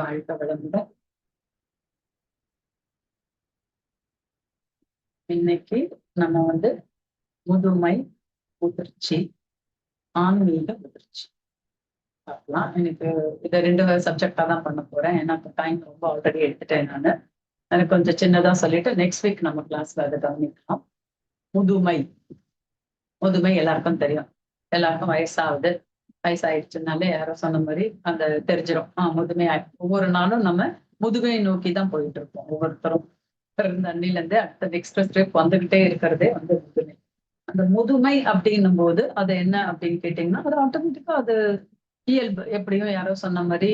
வாழ்க வளமுடன். இன்னைக்கு நம்ம வந்து முதுமை முதிர்ச்சி ஆன்மீக முதிர்ச்சி பார்க்கலாம். எனக்கு இதை ரெண்டு சப்ஜெக்டா தான் பண்ண போறேன். ஏன்னா டைம் ரொம்ப ஆல்ரெடி எடுத்துட்டேன் நான். எனக்கு கொஞ்சம் சின்னதா சொல்லிட்டு நெக்ஸ்ட் வீக் நம்ம கிளாஸ்ல அதை கவனிக்கலாம். முதுமை. முதுமை எல்லாருக்கும் தெரியும். எல்லாருக்கும் வயசாகுது. வயசாயிடுச்சுனாலே யாரோ சொன்ன மாதிரி அந்த தெரிஞ்சிடும் ஆஹ் முதுமை ஒவ்வொரு நாளும் நம்ம முதுமையை நோக்கி தான் போயிட்டு இருப்போம். ஒவ்வொருத்தரும் பிறந்த அன்னில இருந்து அடுத்த நெக்ஸ்ட் ஸ்டெப் வந்துகிட்டே இருக்கிறதே வந்து முதுமை. அந்த முதுமை அப்படின்னும் போது அது என்ன அப்படின்னு கேட்டீங்கன்னா அது ஆட்டோமேட்டிக்கா அது இயல்பு. எப்படியும் யாரோ சொன்ன மாதிரி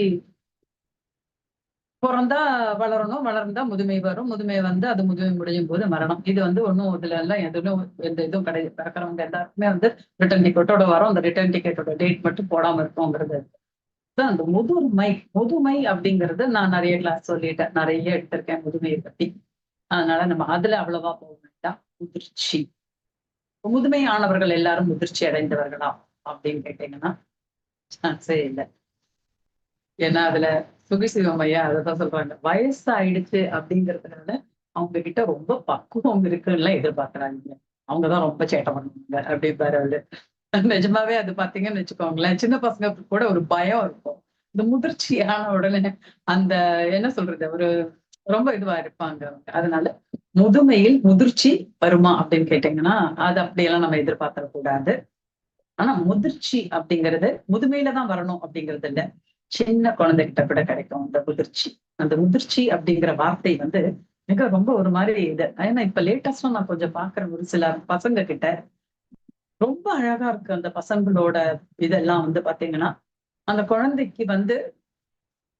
பிறந்தா வளரணும் வளர்ந்தா முதுமை வரும். முதுமை வந்து அது முதுமை முடியும் போது மரணம். இது வந்து ஒண்ணும் இதுல எல்லாம் எதுவும் எந்த இதுவும் கிடையாது. பிறக்கிறவங்க எல்லாருக்குமே வந்து ரிட்டர்ன் டிக்கெட்டோட வரும். அந்த ரிட்டர்ன் டிக்கெட்டோட டேட் மட்டும் போடாம இருக்கோங்கிறது அந்த முதுமை. முதுமை அப்படிங்கிறது நான் நிறைய கிளாஸ் சொல்லிட்டேன். நிறைய எடுத்திருக்கேன் முதுமையை பத்தி. அதனால நம்ம அதுல அவ்வளவா போக வேண்டாம். முதிர்ச்சி. முதுமையானவர்கள் எல்லாரும் முதிர்ச்சி அடைந்தவர்களா? அப்படின்னு கேட்டீங்கன்னா சரி இல்லை. ஏன்னா அதுல சுகிசிவம் ஐயா அதான் சொல்றாங்க. வயசு ஆயிடுச்சு அப்படிங்கறதுனால அவங்க கிட்ட ரொம்ப பக்குவம் இருக்குன்னு எதிர்பார்க்கறாங்க அவங்கதான் ரொம்ப சேட்டை பண்ணுவாங்க அப்படி அவரு. நிஜமாவே அது பாத்தீங்கன்னு வச்சுக்கோங்களேன் சின்ன பசங்க கூட ஒரு பயம் இருக்கும். இந்த முதிர்ச்சியான உடனே அந்த என்ன சொல்றது ஒரு ரொம்ப இதுவா இருப்பாங்க அவங்க. அதனால முதுமையில் முதிர்ச்சி வருமா அப்படின்னு கேட்டீங்கன்னா அது அப்படியெல்லாம் நம்ம எதிர்பார்த்தர கூடாது ஆனா முதிர்ச்சி அப்படிங்கிறது முதுமையில தான் வரணும் அப்படிங்கிறது இல்ல. சின்ன குழந்தைகிட்ட கூட கிடைக்கும். அந்த முதிர்ச்சி. அந்த முதிர்ச்சி அப்படிங்கிற வார்த்தை வந்து மிக ரொம்ப ஒரு மாதிரி இது. ஏன்னா இப்ப லேட்டஸ்டா நான் கொஞ்சம் பாக்குறேன் ஒரு சில பசங்க கிட்ட ரொம்ப அழகா இருக்கு அந்த பசங்களோட இதெல்லாம் வந்து பாத்தீங்கன்னா அந்த குழந்தைக்கு வந்து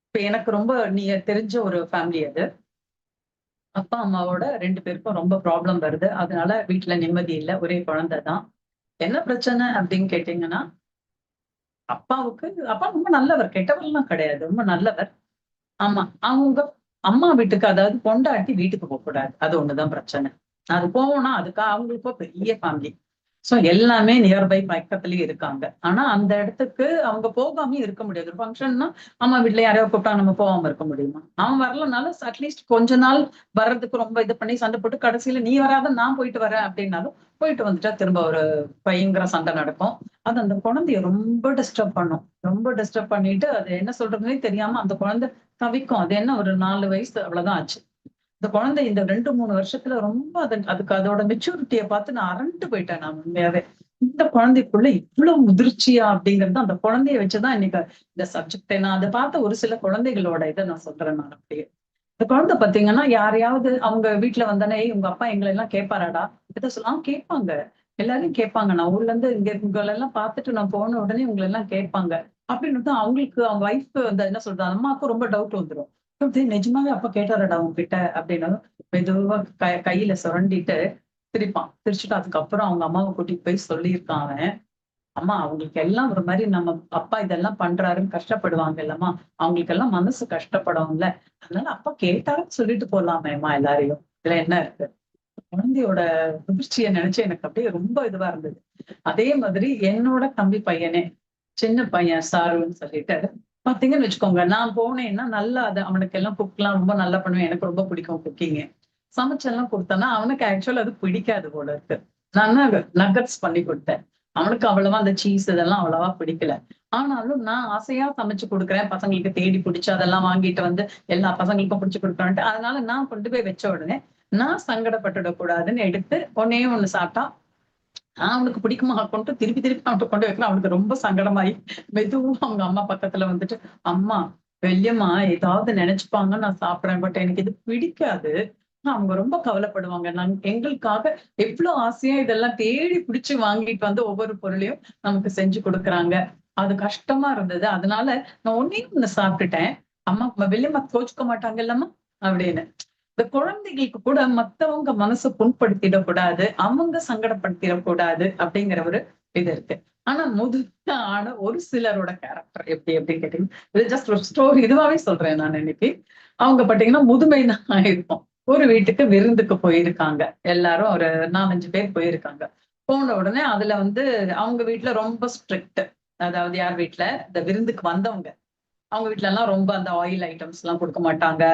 இப்ப எனக்கு ரொம்ப நீ தெரிஞ்ச ஒரு ஃபேமிலி அது. அப்பா அம்மாவோட ரெண்டு பேருக்கும் ரொம்ப ப்ராப்ளம் வருது. அதனால வீட்டுல நிம்மதி இல்லை. ஒரே குழந்தை தான் என்ன பிரச்சனை அப்படின்னு கேட்டீங்கன்னா அப்பாவுக்கு அப்பா ரொம்ப நல்லவர். கெட்டவர்லாம் கிடையாது. ரொம்ப நல்லவர். ஆமா அவங்க அம்மா வீட்டுக்கு அதாவது கொண்டாட்டி வீட்டுக்கு போக கூடாது. அது ஒண்ணுதான் பிரச்சனை. அது போவோம்னா அதுக்கு அவங்களுக்கு பெரிய ஃபேமிலி சோ எல்லாமே நியர்பை பக்கத்துலயே இருக்காங்க. ஆனா அந்த இடத்துக்கு அவங்க போகாம இருக்க முடியாது. ஒரு ஃபங்க்ஷன்னா அம்மா வீட்டுல யாரையோ கூப்பிட்டா நம்ம போகாம இருக்க முடியுமா? அவன் வரலனாலும் அட்லீஸ்ட் கொஞ்ச நாள் வர்றதுக்கு ரொம்ப இது பண்ணி சண்டை போட்டு கடைசியில நீ வராத நான் போயிட்டு வரேன் அப்படின்னாலும் போயிட்டு வந்துட்டா திரும்ப ஒரு பயங்கர சண்டை நடக்கும். அது அந்த குழந்தைய ரொம்ப டிஸ்டர்ப் பண்ணும். ரொம்ப டிஸ்டர்ப் பண்ணிட்டு அது என்ன சொல்றதுன்னே தெரியாம அந்த குழந்தை தவிக்கும். அது என்ன ஒரு நாலு வயசு அவ்வளவுதான் ஆச்சு. இந்த குழந்தை இந்த ரெண்டு மூணு வருஷத்துல ரொம்ப அது அதுக்கு அதோட மெச்சூரிட்டியை பார்த்து நான் அரண்டு போயிட்டேன் நான் உண்மையாவே. இந்த குழந்தைக்குள்ள இவ்வளவு முதிர்ச்சியா அப்படிங்கறது அந்த குழந்தைய வச்சுதான் இன்னைக்கு இந்த சப்ஜெக்ட் நான் அதை பார்த்த ஒரு சில குழந்தைகளோட இதை நான் சொல்றேன் நான் அப்படியே. இந்த குழந்தை பாத்தீங்கன்னா யாரையாவது அவங்க வீட்டுல வந்தானே உங்க அப்பா எங்களை எல்லாம் கேட்பாராடா? இதை சொல்லலாம் கேட்பாங்க. எல்லாரும் கேட்பாங்க. நான் ஊர்ல இருந்து இங்க உங்களை எல்லாம் பார்த்துட்டு நான் போன உடனே உங்களை எல்லாம் கேட்பாங்க. அப்படின்னு தான் அவங்களுக்கு அவங்க ஒய்ஃப் வந்து என்ன சொல்றது அம்மாவுக்கு ரொம்ப டவுட் வந்துடும் அப்படி நிஜமாவே அப்பா கேட்டாரடா உங்ககிட்ட அப்படின்னாலும் மெதுவா கை கையில சுரண்டிட்டு சிரிப்பான். சிரிச்சுட்டு அதுக்கப்புறம் அவங்க அம்மாவை கூட்டிட்டு போய் சொல்லியிருக்கான் அவன். அம்மா அவங்களுக்கு எல்லாம் ஒரு மாதிரி நம்ம அப்பா இதெல்லாம் பண்றாருன்னு கஷ்டப்படுவாங்க இல்லம்மா. அவங்களுக்கு எல்லாம் மனசு கஷ்டப்படும்ல. அதனால அப்பா கேட்டாருன்னு சொல்லிட்டு போலாமேம்மா எல்லாரையும். இதுல என்ன இருக்கு? குழந்தையோட முதிர்ச்சியை நினைச்சு எனக்கு அப்படியே ரொம்ப இதுவா இருந்தது. அதே மாதிரி என்னோட தம்பி பையனே சின்ன பையன் சாருன்னு சொல்லிட்டு பாத்தீங்கன்னு வச்சுக்கோங்க நான் போனேன்னா நல்லா அது அவனுக்கு எல்லாம் குக்லாம் ரொம்ப நல்லா பண்ணுவேன் எனக்கு ரொம்ப பிடிக்கும் குக்கிங் சமைச்செல்லாம் கொடுத்தேன்னா அவனுக்கு ஆக்சுவலா அது பிடிக்காது போல இருக்கு. நான் நகட்ஸ் பண்ணி கொடுத்தேன். அவனுக்கு அவ்வளவா அந்த சீஸ் இதெல்லாம் அவ்வளவா பிடிக்கல. ஆனாலும் நான் ஆசையா சமைச்சு கொடுக்குறேன் பசங்களுக்கு தேடி பிடிச்சி அதெல்லாம் வாங்கிட்டு வந்து எல்லா பசங்களுக்கும் பிடிச்சி கொடுக்குறேன்ட்டு அதனால நான் கொண்டு போய் வச்ச உடனே நான் சங்கடப்பட்டுடக் கூடாதுன்னு எடுத்து ஒன்னே ஒண்ணு சாப்பிட்டா ஆஹ் அவனுக்கு பிடிக்குமா கொண்டு திருப்பி திருப்பி அவன்கிட்ட கொண்டு வைக்கிறேன் அவனுக்கு ரொம்ப சங்கடமாயி மெதுவும் அவங்க அம்மா பக்கத்துல வந்துட்டு அம்மா வெள்ளியம்மா ஏதாவது நினைச்சுப்பாங்க நான் சாப்பிடுறேன் பட் எனக்கு இது பிடிக்காது. அவங்க ரொம்ப கவலைப்படுவாங்க. நான் எங்களுக்காக எவ்வளவு ஆசையா இதெல்லாம் தேடி பிடிச்சு வாங்கிட்டு வந்து ஒவ்வொரு பொருளையும் நமக்கு செஞ்சு கொடுக்குறாங்க. அது கஷ்டமா இருந்தது. அதனால நான் ஒன்னே ஒண்ணு சாப்பிட்டுட்டேன். அம்மா வெள்ளியம்மா கோச்சுக்க மாட்டாங்க இல்லம்மா? அப்படின்னு. இந்த குழந்தைகளுக்கு கூட மத்தவங்க மனசை புண்படுத்திடக்கூடாது அவங்க சங்கடப்படுத்திடக்கூடாது அப்படிங்கிற ஒரு இது இருக்கு. ஆனா முதிர்ந்த ஆன ஒரு சிலரோட கேரக்டர் எப்படி அப்படின்னு கேட்டீங்கன்னா இது ஜஸ்ட் ஒரு ஸ்டோரி இதுவாவே சொல்றேன் நான் இன்னைக்கு. அவங்க பாத்தீங்கன்னா முதுமை தான் ஒரு வீட்டுக்கு விருந்துக்கு போயிருக்காங்க. எல்லாரும் ஒரு நாலஞ்சு பேர் போயிருக்காங்க. போன உடனே அதுல வந்து அவங்க வீட்டுல ரொம்ப ஸ்ட்ரிக்ட் அதாவது யார் வீட்டுல? இந்த விருந்துக்கு வந்தவங்க. அவங்க வீட்டுல எல்லாம் ரொம்ப அந்த ஆயில் ஐட்டம்ஸ் எல்லாம் கொடுக்க மாட்டாங்க.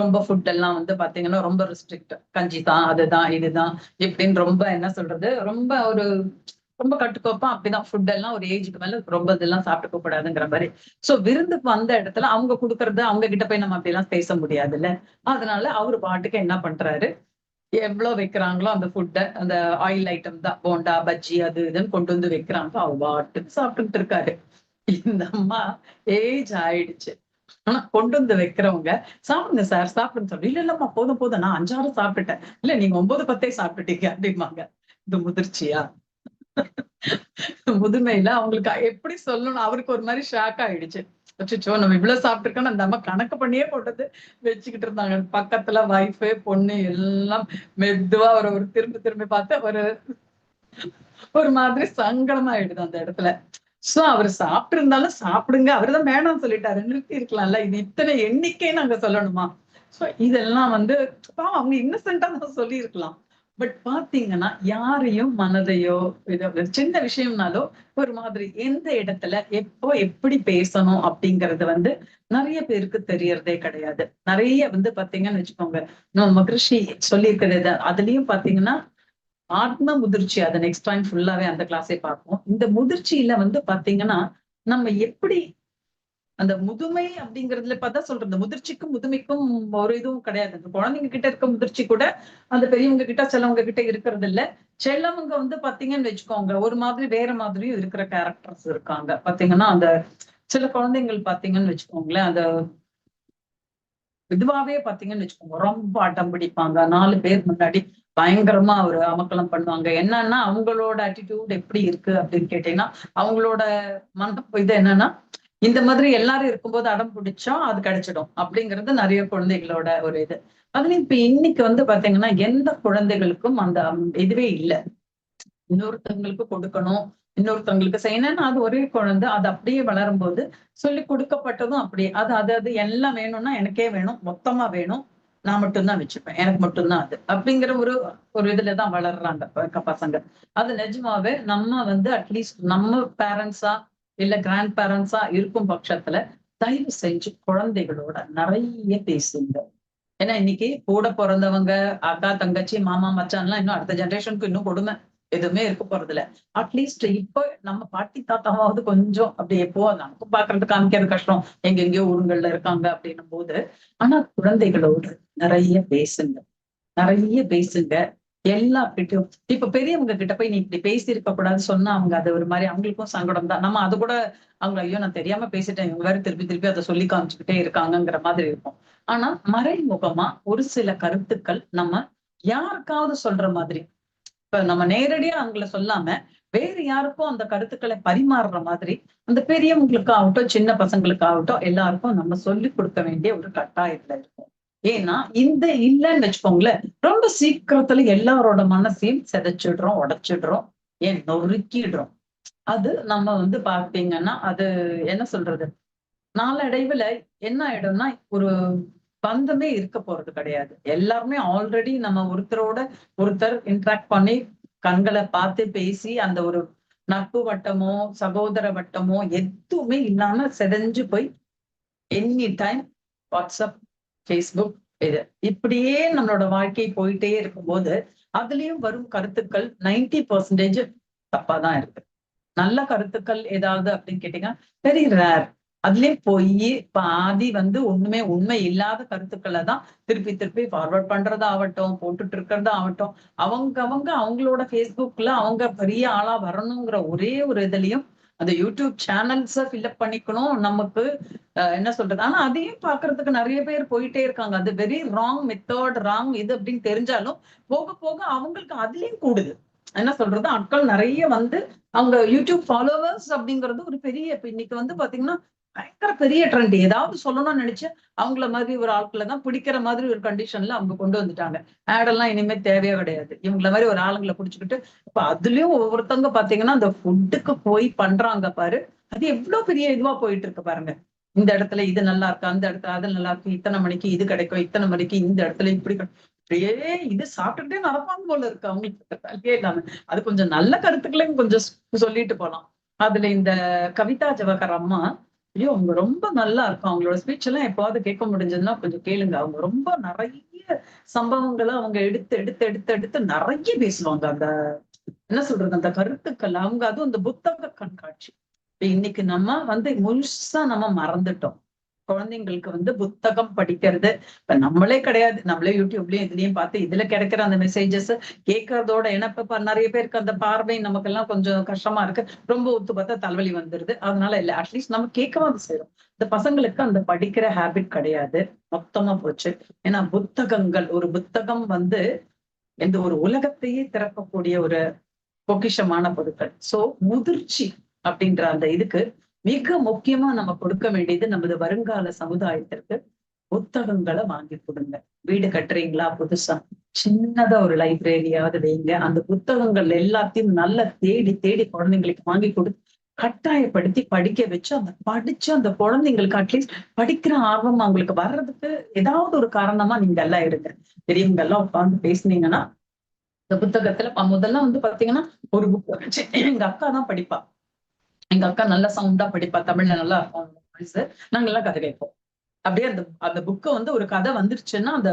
ரொம்ப ஃபுட் எல்லாம் வந்து பாத்தீங்கன்னா ரொம்ப ரெஸ்ட்ரிக்ட் கஞ்சி தான் அதுதான் இதுதான் இப்படின்னு ரொம்ப என்ன சொல்றது? ரொம்ப ஒரு ரொம்ப கட்டுக்கோப்பா அப்படிதான். ஃபுட் எல்லாம் ஒரு ஏஜுக்கு மேல ரொம்ப இதெல்லாம் சாப்பிட்டுக்க கூடாதுங்கிற மாதிரி. சோ விருந்துக்கு வந்த இடத்துல அவங்க கொடுக்கறது அவங்க கிட்ட போய் நம்ம அப்படி எல்லாம் பேச முடியாதுல்ல. அதனால அவரு பாட்டுக்கு என்ன பண்றாரு? எவ்வளவு வைக்கிறாங்களோ அந்த ஃபுட்டை அந்த ஆயில் ஐட்டம் தான். போண்டா பஜ்ஜி அது இதுன்னு கொண்டு வந்து வைக்கிறாங்க. அவ பாட்டுக்கு சாப்பிட்டுட்டு இருக்காரு. இந்த அம்மா ஏஜ் ஆயிடுச்சு. ஆனா கொண்டு வந்து வைக்கிறவங்க சாப்பிடுங்க சார் சாப்பிடுன்னு சொல்லி. இல்ல இல்லம்மா போதும் போதும். நான் அஞ்சாறு சாப்பிட்டுட்டேன். இல்ல நீங்க ஒன்பது பத்தே சாப்பிட்டுட்டீங்க அப்படிம்பாங்க. இது முதிர்ச்சியா? முதுமையில அவங்களுக்கு எப்படி சொல்லணும்? அவருக்கு ஒரு மாதிரி ஷாக் ஆயிடுச்சு. அச்சோ நம்ம இவ்வளவு சாப்பிட்டுருக்கோம் அந்த அம்மா கணக்கு பண்ணியே போட்டது வச்சுக்கிட்டு இருந்தாங்க. பக்கத்துல வைஃபு பொண்ணு எல்லாம் மெதுவா ஒரு ஒரு திரும்பி திரும்பி பார்த்து ஒரு ஒரு மாதிரி சங்கடமா ஆயிடுது அந்த இடத்துல. சோ அவர் சாப்பிட்டு இருந்தாலும் சாப்பிடுங்க. அவர்தான் வேணாம் சொல்லிட்டாரு. நிறுத்தி இருக்கலாம்ல இது இத்தனை எண்ணிக்கை நாங்க சொல்லணுமா? சோ இதெல்லாம் வந்து பாவம் அவங்க இன்னசென்டா தான் சொல்லியிருக்கலாம். பட் பாத்தீங்கன்னா யாரையும் மனதையோ சின்ன விஷயம்னாலோ ஒரு மாதிரி எந்த இடத்துல எப்போ எப்படி பேசணும் அப்படிங்கறது வந்து நிறைய பேருக்கு தெரியறதே கிடையாது. நிறைய வந்து பாத்தீங்கன்னு வச்சுக்கோங்க. நம்ம மகிழ்ச்சி சொல்லியிருக்கிறது அதுலயும் பாத்தீங்கன்னா ஆத்ம முதிர்ச்சி அதை நெக்ஸ்ட் டைம் ஃபுல்லாவே அந்த கிளாஸே பார்ப்போம். இந்த முதிர்ச்சியில வந்து பாத்தீங்கன்னா நம்ம எப்படி அந்த முதுமை அப்படிங்கறதுல பார்த்தா சொல்றது முதிர்ச்சிக்கும் முதுமைக்கும் ஒரு இதுவும் கிடையாது. அந்த குழந்தைங்க கிட்ட இருக்க முதிர்ச்சி கூட அந்த பெரியவங்க கிட்ட சிலவங்க கிட்ட இருக்கிறது இல்ல. சிலவங்க வந்து பாத்தீங்கன்னு வச்சுக்கோங்க ஒரு மாதிரி வேற மாதிரியும் இருக்கிற கேரக்டர்ஸ் இருக்காங்க. பாத்தீங்கன்னா அந்த சில குழந்தைங்கள் பாத்தீங்கன்னு வச்சுக்கோங்களேன் அந்த இதுவாவே பாத்தீங்கன்னு வச்சுக்கோங்க ரொம்ப அடம் பிடிப்பாங்க. நாலு பேர் முன்னாடி பயங்கரமா ஒரு அமக்கலம் பண்ணுவாங்க. என்னன்னா அவங்களோட அட்டிடியூட் எப்படி இருக்கு அப்படின்னு கேட்டீங்கன்னா அவங்களோட மன இது என்னன்னா இந்த மாதிரி எல்லாரும் இருக்கும்போது அடம் பிடிச்சா அது கிடைச்சிடும் அப்படிங்கிறது நிறைய குழந்தைகளோட ஒரு இது. அதுல இப்ப இன்னைக்கு வந்து பாத்தீங்கன்னா எந்த குழந்தைகளுக்கும் அந்த இதுவே இல்லை. இன்னொருத்தவங்களுக்கு கொடுக்கணும். இன்னொருத்தவங்களுக்கு செய்யணும்னா அது ஒரே குழந்தை அது அப்படியே வளரும் போது சொல்லி கொடுக்கப்பட்டதும் அப்படியே. அது அது அது எல்லாம் வேணும்னா எனக்கே வேணும். மொத்தமா வேணும். நான் மட்டும்தான் வச்சுப்பேன். எனக்கு மட்டும்தான் அது. அப்படிங்கிற ஒரு ஒரு இதுலதான் வளர்றாங்க பசங்க. அது நிஜமாவே நம்ம வந்து அட்லீஸ்ட் நம்ம பேரண்ட்ஸா இல்ல கிராண்ட் பேரண்ட்ஸா இருக்கும் பட்சத்துல தயவு செஞ்சு குழந்தைகளோட நிறைய பேசுங்க. ஏன்னா இன்னைக்கு கூட பிறந்தவங்க அக்கா தங்கச்சி மாமா மச்சான்லாம் இன்னும் அடுத்த ஜென்ரேஷனுக்கு இன்னும் கொடுமை. எதுவுமே இருக்க போறது இல்ல அட்லீஸ்ட் இப்போ நம்ம பாட்டி தாத்தாவாவது கொஞ்சம் அப்படி எப்போ நமக்கு பாக்குறது காமிக்கிறது கஷ்டம். எங்க எங்கேயோ ஊருங்கள்ல இருக்காங்க அப்படின்னும் போது. ஆனா குழந்தைகளோடு நிறைய பேசுங்க. நிறைய பேசுங்க. எல்லார்கிட்டயும் இப்ப பெரியவங்க கிட்ட போய் நீ இப்படி பேசி இருக்க கூடாது சொன்னா அவங்க அது ஒரு மாதிரி அவங்களுக்கும் சங்கடம் தான். நம்ம அது கூட அவங்க ஐயோ நான் தெரியாம பேசிட்டேன். இவங்க வேற திருப்பி திருப்பி அதை சொல்லி காமிச்சுக்கிட்டே இருக்காங்கங்கிற மாதிரி இருக்கும். ஆனா மறைமுகமா ஒரு சில கருத்துக்கள் நம்ம யாருக்காவது சொல்ற மாதிரி இப்ப நம்ம நேரடியா அவங்கள சொல்லாம வேற யாருக்கும் அந்த கருத்துக்களை பரிமாறுற மாதிரி அந்த பெரியவங்களுக்கு ஆகட்டும் சின்ன பசங்களுக்கு ஆகட்டும் எல்லாருக்கும் நம்ம சொல்லி கொடுக்க வேண்டிய ஒரு கட்டாயத்துல இருக்கும். ஏன்னா இந்த இல்லைன்னு வச்சுக்கோங்களேன் ரொம்ப சீக்கிரத்துல எல்லாரோட மனசையும் செதைச்சிடுறோம் உடைச்சிடுறோம் ஏன் நொறுக்கிடுறோம். அது நம்ம வந்து பாத்தீங்கன்னா அது என்ன சொல்றது? நாளடைவுல என்ன ஆயிடும்னா ஒரு பந்தமே இருக்க போறது கிடையாது. எல்லாருமே ஆல்ரெடி நம்ம ஒருத்தரோட ஒருத்தர் இன்ட்ராக்ட் பண்ணி கண்களை பார்த்து பேசி அந்த ஒரு நட்பு வட்டமோ சகோதர வட்டமோ எதுவுமே இல்லாம செதஞ்சு போய் எனி டைம் வாட்ஸ்அப் ஃபேஸ்புக் இது. இப்படியே நம்மளோட வாழ்க்கை போயிட்டே இருக்கும்போது அதுலயும் வரும் கருத்துக்கள் நைன்டி பர்சன்டேஜ் தப்பாதான் இருக்கு. நல்ல கருத்துக்கள் ஏதாவது அப்படின்னு கேட்டீங்கன்னா வெரி ரேர் அதுலயே போய் பாதி வந்து ஒண்ணுமே உண்மை இல்லாத கருத்துக்களை தான் திருப்பி திருப்பி ஃபார்வர்ட் பண்றதா ஆகட்டும் போட்டுட்டு இருக்கிறதா ஆகட்டும் அவங்க அவங்க அவங்களோட ஃபேஸ்புக்ல அவங்க பெரிய ஆளா வரணுங்கிற ஒரே ஒரு இதுலயும் அந்த யூடியூப் சேனல்ஸ ஃபில்அப் பண்ணிக்கணும். நமக்கு என்ன சொல்றது? ஆனா அதையும் பாக்குறதுக்கு நிறைய பேர் போயிட்டே இருக்காங்க. அது வெரி ராங் மெத்தட் ராங் இது அப்படின்னு தெரிஞ்சாலும் போக போக அவங்களுக்கு அதுலயும் கூடுது. என்ன சொல்றது? ஆட்கள் நிறைய வந்து அவங்க யூடியூப் ஃபாலோவர்ஸ் அப்படிங்கிறது ஒரு பெரிய இப்ப இன்னைக்கு வந்து பாத்தீங்கன்னா பயங்கர பெரிய ட்ரெண்ட் ஏதாவது சொல்லணும்னு நினைச்சு அவங்கள மாதிரி ஒரு ஆட்களை தான் பிடிக்கிற மாதிரி ஒரு கண்டிஷன்ல அவங்க கொண்டு வந்துட்டாங்க. ஆடெல்லாம் இனிமே தேவையே கிடையாது. இவங்கள மாதிரி ஒரு ஆளுங்களை பிடிச்சிக்கிட்டு இப்ப அதுலயும் ஒவ்வொருத்தவங்க பாத்தீங்கன்னா அந்த ஃபுட்டுக்கு போய் பண்றாங்க பாரு. அது எவ்வளவு பெரிய இதுவா போயிட்டு இருக்கு பாருங்க. இந்த இடத்துல இது நல்லா இருக்கு? அந்த இடத்துல அது நல்லா இருக்கு. இத்தனை மணிக்கு இது கிடைக்கும். இத்தனை மணிக்கு இந்த இடத்துல இப்படி அப்படியே இது சாப்பிட்டுட்டே நடப்பாங்க போல இருக்கு அவங்களுக்கு. இல்லாம. அது கொஞ்சம் நல்ல கருத்துக்களையும் கொஞ்சம் சொல்லிட்டு போலாம். அதுல இந்த கவிதா ஜவஹர் அம்மா ஐயோ அவங்க ரொம்ப நல்லா இருக்கும் அவங்களோட ஸ்பீச் எல்லாம் எப்பாவது கேட்க முடிஞ்சதுன்னா கொஞ்சம் கேளுங்க. அவங்க ரொம்ப நிறைய சம்பவங்களை அவங்க எடுத்து எடுத்து எடுத்து எடுத்து நிறைய பேசுவாங்க. அந்த என்ன சொல்றது? அந்த கருத்துக்கள். அவங்க அதுவும் அந்த புத்தக கண்காட்சி. இப்ப இன்னைக்கு நம்ம வந்து முழுசா நம்ம மறந்துட்டோம். குழந்தைங்களுக்கு வந்து புத்தகம் படிக்கிறது. இப்ப நம்மளே கிடையாது. நம்மளே யூடியூப்லயும் இதுலயும் பார்த்து இதுல கிடைக்கிற அந்த மெசேஜஸ் கேட்கறதோட ஏன்னா இப்ப நிறைய பேருக்கு அந்த பார்வை நமக்கு எல்லாம் கொஞ்சம் கஷ்டமா இருக்கு. ரொம்ப ஒத்து பார்த்தா தலைவலி வந்துருது. அதனால இல்ல அட்லீஸ்ட் நம்ம கேட்கவாது செய்யறோம் இந்த பசங்களுக்கு அந்த படிக்கிற ஹேபிட் கிடையாது. மொத்தமா போச்சு. ஏன்னா புத்தகங்கள் ஒரு புத்தகம் வந்து எந்த ஒரு உலகத்தையே திறக்கக்கூடிய ஒரு பொக்கிஷமான பொருட்கள். சோ முதிர்ச்சி அப்படின்ற அந்த இதுக்கு மிக முக்கியமா நம்ம கொடுக்க வேண்டியது நமது வருங்கால சமுதாயத்திற்கு புத்தகங்களை வாங்கி கொடுங்க. வீடு கட்டுறீங்களா புதுசா? சின்னதா ஒரு லைப்ரரியாவது வைங்க. அந்த புத்தகங்கள் எல்லாத்தையும் நல்லா தேடி தேடி குழந்தைங்களுக்கு வாங்கி கொடுத்து கட்டாயப்படுத்தி படிக்க வச்சு அந்த படிச்சு அந்த குழந்தைங்களுக்கு அட்லீஸ்ட் படிக்கிற ஆர்வம் அவங்களுக்கு வர்றதுக்கு ஏதாவது ஒரு காரணமா நீங்க எல்லாம் இருங்க. பெரியவங்க எல்லாம் உட்காந்து பேசுனீங்கன்னா இந்த புத்தகத்துல முதல்ல வந்து பாத்தீங்கன்னா ஒரு புக் வச்சு எங்க அக்கா தான் படிப்பா. எங்க அக்கா நல்லா சவுண்டா படிப்பா தமிழ்ல நல்லா இருக்கும். நாங்க எல்லாம் கதை கேட்போம். அப்படியே அந்த அந்த புக்கு வந்து ஒரு கதை வந்துருச்சுன்னா அந்த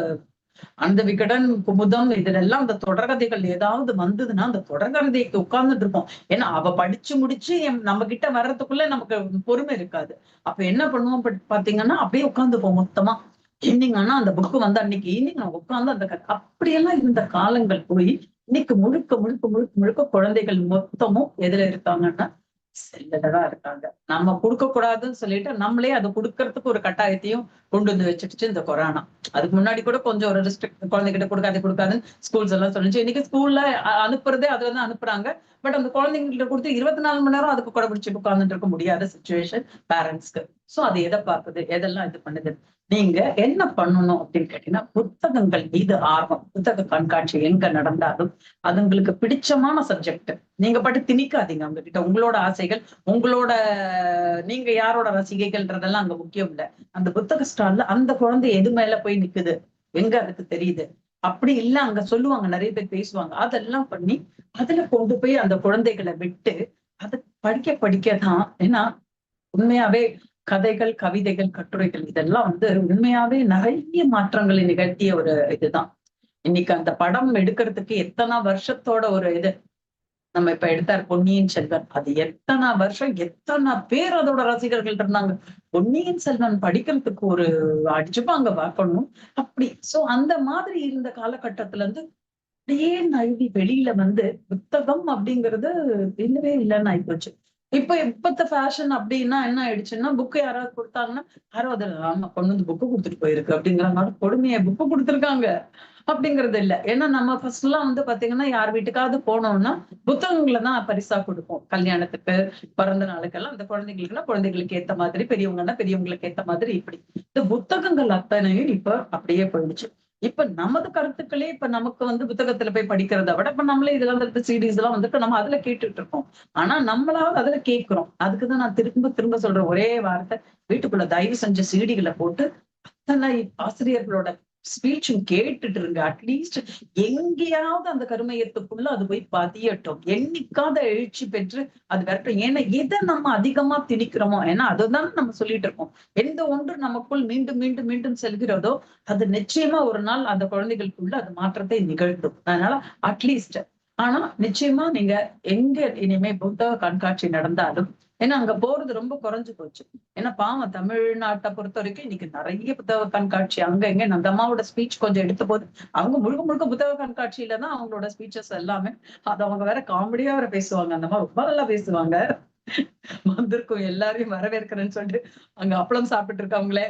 அந்த விகடன் குமுதம் இதெல்லாம் அந்த தொடர்கதைகள் ஏதாவது வந்ததுன்னா அந்த தொடர்கதைக்கு உட்கார்ந்துட்டு இருப்போம். ஏன்னா அவ படிச்சு முடிச்சு நம்ம கிட்ட வர்றதுக்குள்ள நமக்கு பொறுமை இருக்காது. அப்ப என்ன பண்ணுவோம் பாத்தீங்கன்னா அப்படியே உட்காந்துப்போம் மொத்தமா. ஈவினிங் ஆனா அந்த புக்கு வந்து அன்னைக்கு ஈவினிங் நான் உட்காந்து அந்த கதை அப்படியெல்லாம் இருந்த காலங்கள் போய் இன்னைக்கு முழுக்க முழுக்க முழுக்க முழுக்க குழந்தைகள் மொத்தமும் எதுல இருக்காங்கன்னா செல்லதான் இருக்காங்க. நம்ம கொடுக்க கூடாதுன்னு சொல்லிட்டு நம்மளே அதை கொடுக்கறதுக்கு ஒரு கட்டாயத்தையும் கொண்டு வந்து வச்சுடுச்சு இந்த கொரோனா. அதுக்கு முன்னாடி கூட கொஞ்சம் ஒரு ரெஸ்ட்ரிக்ட் குழந்தைகிட்ட கொடுக்காது கொடுக்காதுன்னு ஸ்கூல்ஸ் எல்லாம் சொல்லிச்சு. இன்னைக்கு ஸ்கூல்ல அனுப்புறதே அதுல தான் அனுப்புறாங்க. பட் அந்த குழந்தைங்கிட்ட கொடுத்து இருபத்தி நாலு மணி நேரம் அதுக்கு கூட பிடிச்சி உட்கார்ந்துட்டு இருக்க முடியாத சுச்சுவேஷன் பேரண்ட்ஸ்க்கு சோ அது எதை பார்க்குது? எதெல்லாம் இது பண்ணுது? நீங்க என்ன பண்ணணும் அப்படின்னு கேட்டீங்கன்னா புத்தகங்கள் மீது ஆர்வம் புத்தக கண்காட்சி எங்க நடந்தாலும் அது உங்களுக்கு பிடிச்சமான சப்ஜெக்ட் நீங்க பாட்டு திணிக்காதீங்க அவங்க கிட்ட உங்களோட ஆசைகள் உங்களோட நீங்க யாரோட ரசிகைகள்ன்றதெல்லாம் அங்க முக்கியம் இல்ல. அந்த புத்தக ஸ்டால்ல அந்த குழந்தை எது மேல போய் நிக்குது? எங்க அதுக்கு தெரியுது? அப்படி இல்ல அங்க சொல்லுவாங்க நிறைய பேர் பேசுவாங்க. அதெல்லாம் பண்ணி அதுல கொண்டு போய் அந்த குழந்தைகளை விட்டு அதை படிக்க படிக்கதான் ஏன்னா உண்மையாவே கதைகள் கவிதைகள் கட்டுரைகள் இதெல்லாம் வந்து உண்மையாவே நிறைய மாற்றங்களை நிகழ்த்திய ஒரு இதுதான். இன்னைக்கு அந்த படம் எடுக்கிறதுக்கு எத்தனை வருஷத்தோட ஒரு இது? நம்ம இப்ப எடுத்தார் பொன்னியின் செல்வன். அது எத்தனை வருஷம்? எத்தனை பேர் அதோட ரசிகர்கள் இருந்தாங்க? பொன்னியின் செல்வன் படிக்கிறதுக்கு ஒரு அடிச்சுப்பாங்க பார்க்கணும். அப்படி. சோ அந்த மாதிரி இருந்த காலகட்டத்துல இருந்து அப்படியே நழுவி வெளியில வந்து புத்தகம் அப்படிங்கிறது இல்லவே இல்லைன்னு ஆயிப்போச்சு. இப்ப இப்பத்த ஃபேஷன் அப்படின்னா என்ன ஆயிடுச்சுன்னா புக்கு யாராவது கொடுத்தாங்கன்னா யாரோ அதில் ஆமா கொண்டு வந்து புக்கு கொடுத்துட்டு போயிருக்கு அப்படிங்கிறனால மாதிரி கொடுமையை புக்கு கொடுத்துருக்காங்க அப்படிங்கறது இல்ல. ஏன்னா நம்ம ஃபர்ஸ்ட் எல்லாம் வந்து பாத்தீங்கன்னா யார் வீட்டுக்காவது போனோம்னா புத்தகங்களை தான் பரிசா கொடுப்போம். கல்யாணத்துக்கு பிறந்த நாளுக்கெல்லாம் அந்த குழந்தைகளுக்குன்னா குழந்தைகளுக்கு ஏத்த மாதிரி பெரியவங்கன்னா பெரியவங்களுக்கு ஏத்த மாதிரி இப்படி. இந்த புத்தகங்கள் அத்தனையும் இப்ப அப்படியே போயிடுச்சு. இப்ப நமது கருத்துக்களே இப்ப நமக்கு வந்து புத்தகத்துல போய் படிக்கிறத விட இப்ப நம்மளே இதெல்லாம் வந்து சிடிஸ் எல்லாம் வந்துட்டு நம்ம அதுல கேட்டுட்டு இருக்கோம் ஆனா நம்மளாவது அதுல கேட்கிறோம். அதுக்குதான் நான் திரும்ப திரும்ப சொல்ற ஒரே வார்த்தை வீட்டுக்குள்ள தயவு செஞ்ச சீடிகளை போட்டு அத்தனை ஆசிரியர்களோட ஸ்பீச்சும் கேட்டுட்டு இருங்க. அட்லீஸ்ட் எங்கேயாவது அந்த கருமையத்துக்குள்ள அது போய் பதியட்டும். என்னைக்காத எழுச்சி பெற்று அது வரட்டும். ஏன்னா எதை நம்ம அதிகமா திணிக்கிறோமோ ஏன்னா அதுதான் நம்ம சொல்லிட்டு இருக்கோம் எந்த ஒன்று நமக்குள் மீண்டும் மீண்டும் மீண்டும் செல்கிறதோ அது நிச்சயமா ஒரு நாள் அந்த குழந்தைகளுக்குள்ள அது மாற்றத்தை நிகழ்த்தும். அதனால அட்லீஸ்ட் ஆனா நிச்சயமா நீங்க எங்க இனிமே புத்தக கண்காட்சி நடந்தாலும் ஏன்னா அங்க போறது ரொம்ப குறைஞ்சு போச்சு. ஏன்னா பாவம் தமிழ்நாட்டை பொறுத்த வரைக்கும் இன்னைக்கு நிறைய புத்தக கண்காட்சி அங்க எங்க அந்த அம்மாவோட ஸ்பீச் கொஞ்சம் எடுத்த போது அவங்க முழுக்க முழுக்க புத்தக கண்காட்சியில தான் அவங்களோட ஸ்பீச்சஸ் எல்லாமே. அது அவங்க வேற காமெடியா வேற பேசுவாங்க. அந்த மாதிரி ரொம்ப நல்லா பேசுவாங்க. வந்திருக்கோம் எல்லாரையும் வரவேற்கிறேன்னு சொல்லிட்டு அங்க அப்பளம் சாப்பிட்டு இருக்கவங்களே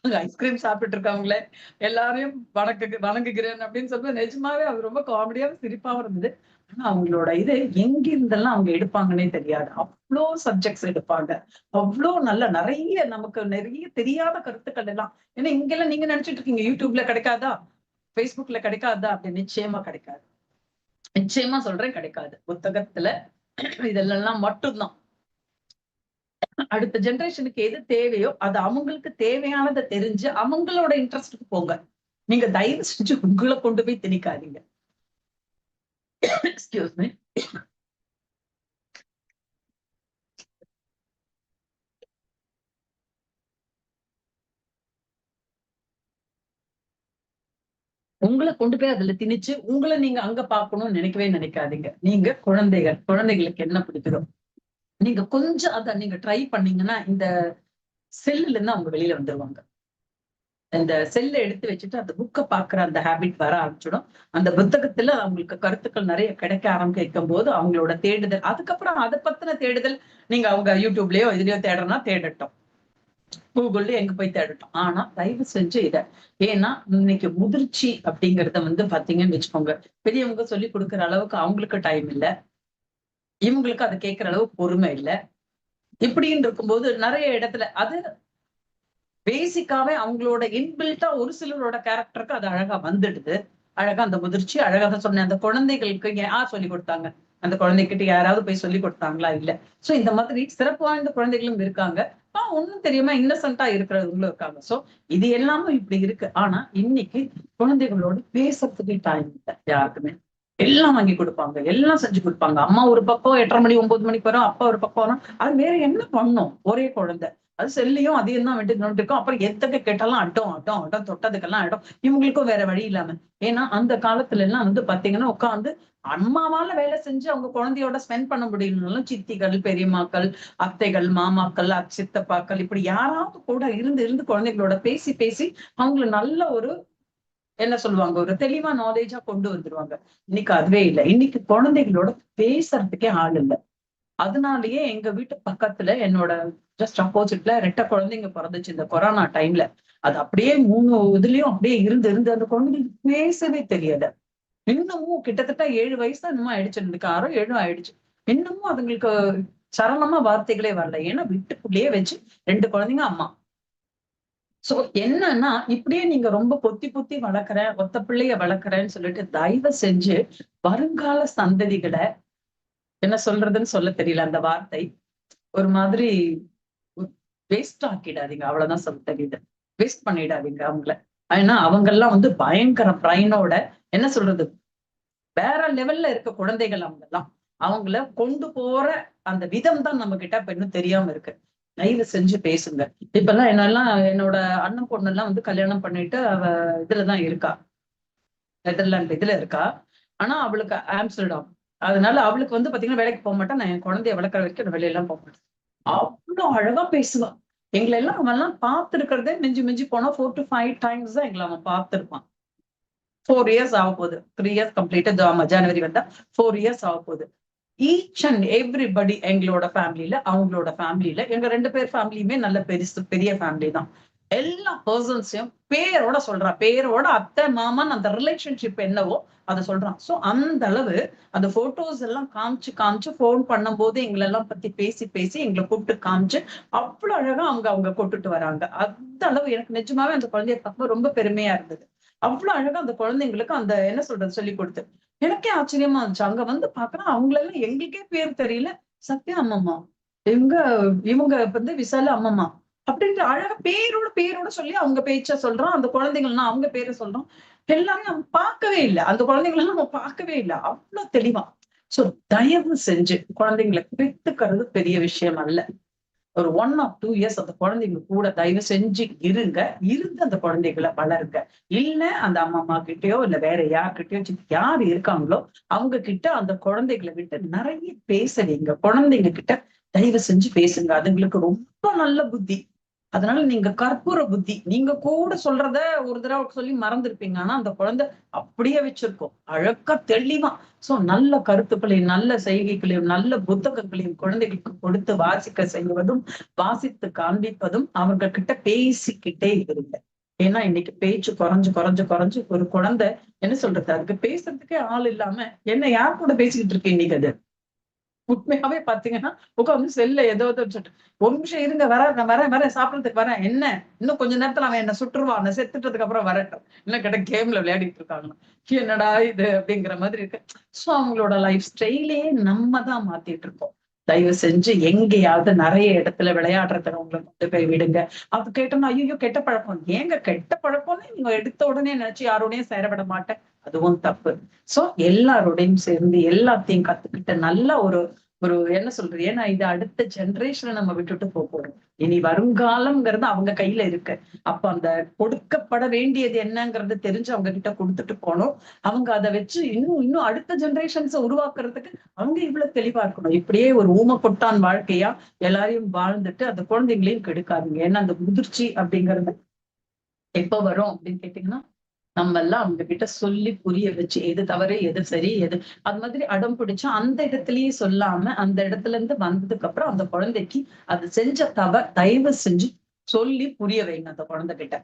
அங்க ஐஸ்கிரீம் சாப்பிட்டு இருக்கவங்களே எல்லாரையும் வணக்கு வணங்குகிறேன் அப்படின்னு சொல்லிட்டு நிஜமாவே அது ரொம்ப காமெடியாவும் சிரிப்பாவும் இருந்தது. ஆனா அவங்களோட இது எங்க இருந்தெல்லாம் அவங்க எடுப்பாங்கன்னே தெரியாது. அவ்வளோ சப்ஜெக்ட்ஸ் எடுப்பாங்க. அவ்வளோ நல்ல நிறைய நமக்கு நிறைய தெரியாத கருத்துக்கள் எல்லாம். ஏன்னா இங்கெல்லாம் நீங்க நினைச்சிட்டு இருக்கீங்க யூடியூப்ல கிடைக்காதா? ஃபேஸ்புக்ல கிடைக்காதா? அப்படின்னு நிச்சயமா கிடைக்காது. நிச்சயமா சொல்றேன் கிடைக்காது. புத்தகத்துல இதெல்லாம் மட்டும்தான். அடுத்த ஜென்ரேஷனுக்கு எது தேவையோ அது அவங்களுக்கு தேவையானதை தெரிஞ்சு அவங்களோட இன்ட்ரெஸ்டுக்கு போங்க. நீங்க தயவு செஞ்சு உங்களை கொண்டு போய் திணிக்காதீங்க. எக்ஸ்கியூஸ் மீ உங்களை கொண்டு போய் அதுல திணிச்சு உங்களை நீங்க அங்க பாக்கணும்னு நினைக்கவே நினைக்காதீங்க. நீங்க குழந்தைகள் குழந்தைகளுக்கு என்ன பிடிக்கிறோம் நீங்க கொஞ்சம் அதை நீங்க ட்ரை பண்ணீங்கன்னா இந்த செல்லுல இருந்து அவங்க வெளியில வந்துருவாங்க. இந்த செல்லை எடுத்து வச்சுட்டு அந்த புக்கை பாக்குற அந்த ஹேபிட் வர ஆரம்பிச்சிடும். அந்த புத்தகத்துல அவங்களுக்கு கருத்துக்கள் நிறைய கிடைக்க ஆரம்பிக்கும் போது அவங்களோட தேடுதல் அதுக்கப்புறம் அதை பத்தின தேடுதல் நீங்க அவங்க யூடியூப்லயோ இதுலயோ தேடுறனா தேடட்டும். கூகுள்ல எங்க போய் தேடட்டும். ஆனா தயவு செஞ்சு இத ஏன்னா இன்னைக்கு முதிர்ச்சி அப்படிங்கறத வந்து பாத்தீங்கன்னு வச்சுக்கோங்க. பெரியவங்க சொல்லி கொடுக்குற அளவுக்கு அவங்களுக்கு டைம் இல்ல. இவங்களுக்கு அது கேட்கிற அளவு பொறுமை இல்ல. இப்படின்னு இருக்கும்போது நிறைய இடத்துல அது பேசிக்காவே அவங்களோட இன்பில்ட்டா ஒரு சிலரோட கேரக்டருக்கு அது அழகா வந்துடுது. அழகா அந்த முதிர்ச்சி அழகாக சொன்னேன் அந்த குழந்தைகளுக்கு யார் சொல்லி கொடுத்தாங்க. அந்த குழந்தைகிட்ட யாராவது போய் சொல்லி கொடுத்தாங்களா? இல்ல. சோ இந்த மாதிரி சிறப்பு வாய்ந்த குழந்தைகளும் இருக்காங்க. ஆஹ் ஒண்ணும் தெரியாம இன்னசென்ட்டா இருக்கிறவங்களும் இருக்காங்க. சோ இது எல்லாமே இப்படி இருக்கு. ஆனா இன்னைக்கு குழந்தைகளோட பேசுறதுக்கு டைம் இல்லை யாருக்குமே. எல்லாம் வாங்கி கொடுப்பாங்க. எல்லாம் செஞ்சு கொடுப்பாங்க. அம்மா ஒரு பக்கம் எட்டரை மணி ஒன்பது மணிக்கு வரும் அப்பா ஒரு பக்கம் வரும். அது வேற என்ன பண்ணும்? ஒரே குழந்தை. அது செல்லையும் அதையும் தான் விட்டு இருக்கும். அப்புறம் எத்தக்க கேட்டாலும் அட்டம் அட்டம் அட்டம் தொட்டதுக்கெல்லாம் அட்டம் இவங்களுக்கும் வேற வழி இல்லாம. ஏன்னா அந்த காலத்துல எல்லாம் வந்து பாத்தீங்கன்னா உட்காந்து அம்மாவால வேலை செஞ்சு அவங்க குழந்தையோட ஸ்பெண்ட் பண்ண முடியலனாலும் சித்திகள் பெரியம்மாக்கள் அத்தைகள் மாமாக்கள் சித்தப்பாக்கள் இப்படி யாராவது கூட இருந்து இருந்து குழந்தைகளோட பேசி பேசி அவங்களை நல்ல ஒரு என்ன சொல்லுவாங்க? ஒரு தெளிவா நாலேஜா கொண்டு வந்துருவாங்க. இன்னைக்கு அதுவே இல்லை. இன்னைக்கு குழந்தைகளோட பேசுறதுக்கே ஆள் இல்லை. அதனாலயே எங்க வீட்டு பக்கத்துல என்னோட ஜஸ்ட் அப்போசிட்ல ரெட்ட குழந்தைங்க பிறந்துச்சு இந்த கொரோனா டைம்ல அது அப்படியே மூணு இதுலயும் அப்படியே இருந்து இருந்து அந்த குழந்தைங்களுக்கு பேசவே தெரியல இன்னமும் கிட்டத்தட்ட ஏழு வயசு தான் இன்னமும் ஆயிடுச்சு. இருந்துக்கு ஆறோ ஏழும் ஆயிடுச்சு. இன்னமும் அதுங்களுக்கு சரளமா வார்த்தைகளே வரல. ஏன்னா வீட்டுக்குள்ளேயே வச்சு ரெண்டு குழந்தைங்க அம்மா. சோ என்னன்னா இப்படியே நீங்க ரொம்ப பொத்தி பொத்தி வளர்க்குறேன் ஒத்த பிள்ளைய வளர்க்குறேன்னு சொல்லிட்டு தயவு செஞ்சு வருங்கால சந்ததிகளை என்ன சொல்றதுன்னு சொல்ல தெரியல அந்த வார்த்தை. ஒரு மாதிரி வேஸ்ட் ஆக்கிடாதீங்க அவ்வளவுதான் சொல்ல தெரியுது வேஸ்ட் பண்ணிடாதீங்க அவங்கள. ஏன்னா அவங்க எல்லாம் வந்து பயங்கர பிரைனோட என்ன சொல்றது? வேற லெவல்ல இருக்க குழந்தைகள் அவங்க எல்லாம் அவங்கள கொண்டு போற அந்த விதம் தான் நம்ம கிட்ட இப்ப இன்னும் தெரியாம இருக்கு. தயவு செஞ்சு பேசுங்க. இப்ப எல்லாம் என்னெல்லாம் என்னோட அண்ணன் பொண்ணு எல்லாம் வந்து கல்யாணம் பண்ணிட்டு அவ இதுலதான் இருக்கா. நெதர்லாந்து இதுல இருக்கா. ஆனா அவளுக்கு ஆம்ஸ்டர்டாம். அதனால அவளுக்கு வந்து பாத்தீங்கன்னா வேலைக்கு போக மாட்டேன் நான் என் குழந்தைய வளர்க்குற வரைக்கும் நான் வெளியெல்லாம் போக மாட்டேன். அவ்வளவு அழகா பேசுவா. எங்களை எல்லாம் அவன் எல்லாம் பார்த்துருக்கிறதே மிஞ்சி மிஞ்சி போனா ஃபோர் டு ஃபைவ் டைம்ஸ் தான் எங்களை அவன் பார்த்துருப்பான். ஃபோர் இயர்ஸ் ஆக போகுது த்ரீ இயர்ஸ் கம்ப்ளீட்டா ஆமா ஜனவரி வந்தா ஃபோர் இயர்ஸ் ஆக போகுது ஈச் அண்ட் எவ்ரிபடி எங்களோட ஃபேமிலியில அவங்களோட ஃபேமிலியில எங்க ரெண்டு பேர் ஃபேமிலியுமே நல்ல பெருசு பெரிய ஃபேமிலி தான். எல்லா பர்சன்ஸையும் பேரோட சொல்றான் பேரோட அத்தை மாமன் அந்த ரிலேஷன்ஷிப் என்னவோ அதை சொல்றான் சோ அந்த அளவு அந்த போட்டோஸ் எல்லாம் காமிச்சு காமிச்சு போன் பண்ணும் போது எங்களெல்லாம் பத்தி பேசி பேசி எங்களை கூப்பிட்டு காமிச்சு அவ்வளவு அழகா அவங்க அவங்க கொட்டுட்டு வராங்க. அந்த அளவு எனக்கு நிஜமாவே அந்த குழந்தைய பார்க்கும்போது ரொம்ப பெருமையா இருந்தது. அவ்வளவு அழகா அந்த குழந்தைங்களுக்கு அந்த என்ன சொல்றது சொல்லி கொடுத்து. எனக்கே ஆச்சரியமா இருந்துச்சு. அங்க வந்து பாக்குறேன் அவங்களெல்லாம் எங்களுக்கே பேர் தெரியல. சத்யா அம்மம்மா. இவங்க இவங்க வந்து விசால அம்மம்மா. அப்படின்ற அழகா பேரோட பேரோட சொல்லி அவங்க பேச்ச சொல்றோம். அந்த குழந்தைங்கள்னா அவங்க பேரை சொல்றோம். எல்லாமே நம்ம பார்க்கவே இல்லை. அந்த குழந்தைங்களெல்லாம் நம்ம பார்க்கவே இல்லை. அவ்வளவு தெளிவா. சோ தயவு செஞ்சு குழந்தைங்களை பெற்றுக்கிறது பெரிய விஷயம் அல்ல. ஒரு ஒன் ஆஃப் டூ இயர்ஸ் அந்த குழந்தைங்க கூட தயவு செஞ்சு இருங்க. இருந்து அந்த குழந்தைகளை வளருங்க. இல்ல அந்த அம்மா அம்மா கிட்டயோ இல்ல வேற யார்கிட்டயோ யார் இருக்காங்களோ அவங்க கிட்ட அந்த குழந்தைகளை விட்டு நிறைய பேசுறீங்க குழந்தைங்க கிட்ட தயவு செஞ்சு பேசுங்க. அதுங்களுக்கு ரொம்ப நல்ல புத்தி. அதனால நீங்க கற்பூர புத்தி நீங்க கூட சொல்றத ஒரு தடவை சொல்லி மறந்துருப்பீங்க. ஆனா அந்த குழந்தை அப்படியே வச்சிருக்கோம். அழகா தெளிவா. சோ நல்ல கருத்துக்களையும் நல்ல செய்கைகளையும் நல்ல புத்தகங்களையும் குழந்தைகளுக்கு கொடுத்து வாசிக்க செய்வதும் வாசித்து காண்பிப்பதும் அவங்க கிட்ட பேசிக்கிட்டே இருங்க. ஏன்னா இன்னைக்கு பேச்சு குறைஞ்சு குறைஞ்சு குறைஞ்சு ஒரு குழந்தை என்ன சொல்றது? அதுக்கு பேசுறதுக்கே ஆள் இல்லாம என்ன யார் கூட பேசிக்கிட்டு இருக்கு இன்னைக்கு அது? உண்மையாவே பாத்தீங்கன்னா உட்காந்து செல்ல ஏதோ சொல்லிட்டு ஒரு நிமிஷம் இருங்க வர நான் வரேன் வரேன் சாப்பிடறதுக்கு வரேன். என்ன? இன்னும் கொஞ்ச நேரத்துல அவன் என்ன சுட்டுருவான் நான் செத்துட்டதுக்கு அப்புறம் வரட்டும் என்ன கிட்ட கேம்ல விளையாடிட்டு இருக்காங்கன்னா என்னடா இது அப்படிங்கிற மாதிரி இருக்கு. சோ அவங்களோட லைஃப் ஸ்டைலே நம்ம தான் மாத்திட்டு இருக்கோம். தயவு செஞ்சு எங்கேயாவது நிறைய இடத்துல விளையாடுறதுல உங்களை கொண்டு போய் விடுங்க. அது கேட்டோம்னா ஐயோ கெட்ட பழக்கம். ஏங்க கெட்ட பழக்கம்னு நீங்க எடுத்த உடனே நினைச்சு யாரோடையும் சேர விட மாட்டேன். அதுவும் தப்பு. சோ எல்லாரோடையும் சேர்ந்து எல்லாத்தையும் கத்துக்கிட்டு நல்ல ஒரு ஒரு என்ன சொல்றது? ஏன்னா இது அடுத்த ஜென்ரேஷனை நம்ம விட்டுட்டு போக போறோம். இனி வருங்காலம்ங்கிறது அவங்க கையில இருக்கு. அப்ப அந்த கொடுக்கப்பட வேண்டியது என்னங்கிறது தெரிஞ்சு அவங்க கிட்ட கொடுத்துட்டு போனோம். அவங்க அதை வச்சு இன்னும் இன்னும் அடுத்த ஜென்ரேஷன்ஸை உருவாக்குறதுக்கு அவங்க இவ்வளவு தெளிவா இருக்கணும். இப்படியே ஒரு ஊம கொட்டான் வாழ்க்கையா எல்லாரையும் வாழ்ந்துட்டு அந்த குழந்தைங்களையும் கெடுக்காதீங்க. ஏன்னா அந்த முதிர்ச்சி அப்படிங்கிறது எப்ப வரும் அப்படின்னு கேட்டீங்கன்னா நம்ம எல்லாம் அவங்க கிட்ட சொல்லி புரிய வச்சு எது தவறு எது சரி எது அது மாதிரி அடம் பிடிச்சா அந்த இடத்துலயே சொல்லாம அந்த இடத்துல இருந்து வந்ததுக்கு அப்புறம் அந்த குழந்தைக்கு அது செஞ்ச தவ தயவு செஞ்சு சொல்லி புரிய வைங்க அந்த குழந்தை கிட்ட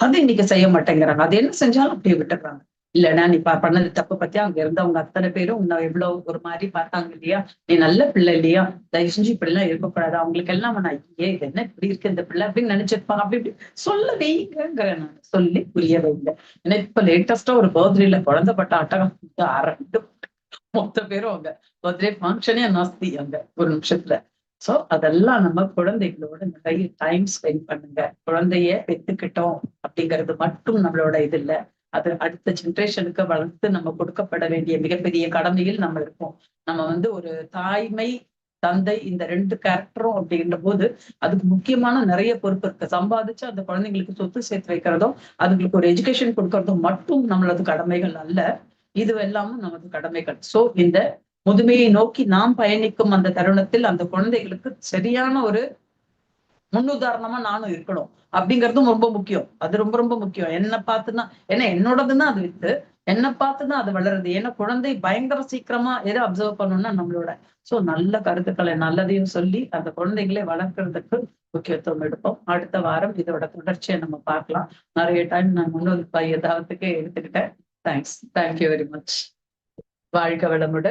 அது இன்னைக்கு செய்ய மாட்டேங்கிறாங்க. அது என்ன செஞ்சாலும் அப்படியே விட்டுறாங்க இல்லைன்னா நீ பண்ணது தப்பு பத்தி அங்க இருந்தவங்க அத்தனை பேரும் உன்னை எவ்வளவு ஒரு மாதிரி பார்த்தாங்க இல்லையா? நீ நல்ல பிள்ளை இல்லையா? தயவு செஞ்சு இப்படி எல்லாம் இருக்கக்கூடாது. அவங்களுக்கு எல்லாம் நான் ஐயே இது என்ன இப்படி இருக்கு இந்த பிள்ளை? அப்படின்னு நினைச்சிருப்பாங்க அப்படி இப்படி சொல்ல வைங்க நான் சொல்லி புரிய வைங்க. ஏன்னா இப்ப லேட்டஸ்டா ஒரு பர்த்டேல குழந்தை பட்ட அட்டகம் அரண்டு மொத்த பேரும் அங்க. பர்த்டே ஃபங்க்ஷனே நாஸ்தி அங்க ஒரு நிமிஷத்துல. சோ அதெல்லாம் நம்ம குழந்தைகளோட நிறைய டைம் ஸ்பெண்ட் பண்ணுங்க. குழந்தைய பெத்துக்கிட்டோம் அப்படிங்கிறது மட்டும் நம்மளோட இது இல்ல. அது அடுத்த ஜென்ரேஷனுக்கு வளர்த்து நம்ம கொடுக்கப்பட வேண்டிய மிகப்பெரிய கடமையில் நம்ம இருப்போம். நம்ம வந்து ஒரு தாய்மை தந்தை இந்த ரெண்டு கேரக்டரும் அப்படின்ற போது அதுக்கு முக்கியமான நிறைய பொறுப்பு இருக்கு. சம்பாதிச்சு அந்த குழந்தைங்களுக்கு சொத்து சேர்த்து வைக்கிறதும் அதுங்களுக்கு ஒரு எஜுகேஷன் கொடுக்கறதும் மட்டும் நம்மளது கடமைகள் அல்ல. இது எல்லாமும் நமது கடமைகள். சோ இந்த முதுமையை நோக்கி நாம் பயணிக்கும் அந்த தருணத்தில் அந்த குழந்தைகளுக்கு சரியான ஒரு முன்னுதாரணமா நானும் இருக்கணும். அப்படிங்கறதும் ரொம்ப முக்கியம். அது ரொம்ப ரொம்ப முக்கியம். என்ன பார்த்துதான் ஏன்னா என்னோடதுன்னா அது வித்து என்ன பார்த்துதான் அது வளருது. ஏன்னா குழந்தை பயங்கர சீக்கிரமா எதை அப்சர்வ் பண்ணணும்னா நம்மளோட. சோ நல்ல கருத்துக்களை நல்லதையும் சொல்லி அந்த குழந்தைகளை வளர்க்கறதுக்கு முக்கியத்துவம் எடுப்போம். அடுத்த வாரம் இதோட தொடர்ச்சியை நம்ம பார்க்கலாம். நிறைய டைம் நான் முன்னோர் பையதாவதுக்கு எடுத்துக்கிட்டேன் தேங்க்ஸ் தேங்க்யூ வெரி மச் வாழ்க வளமுடன்.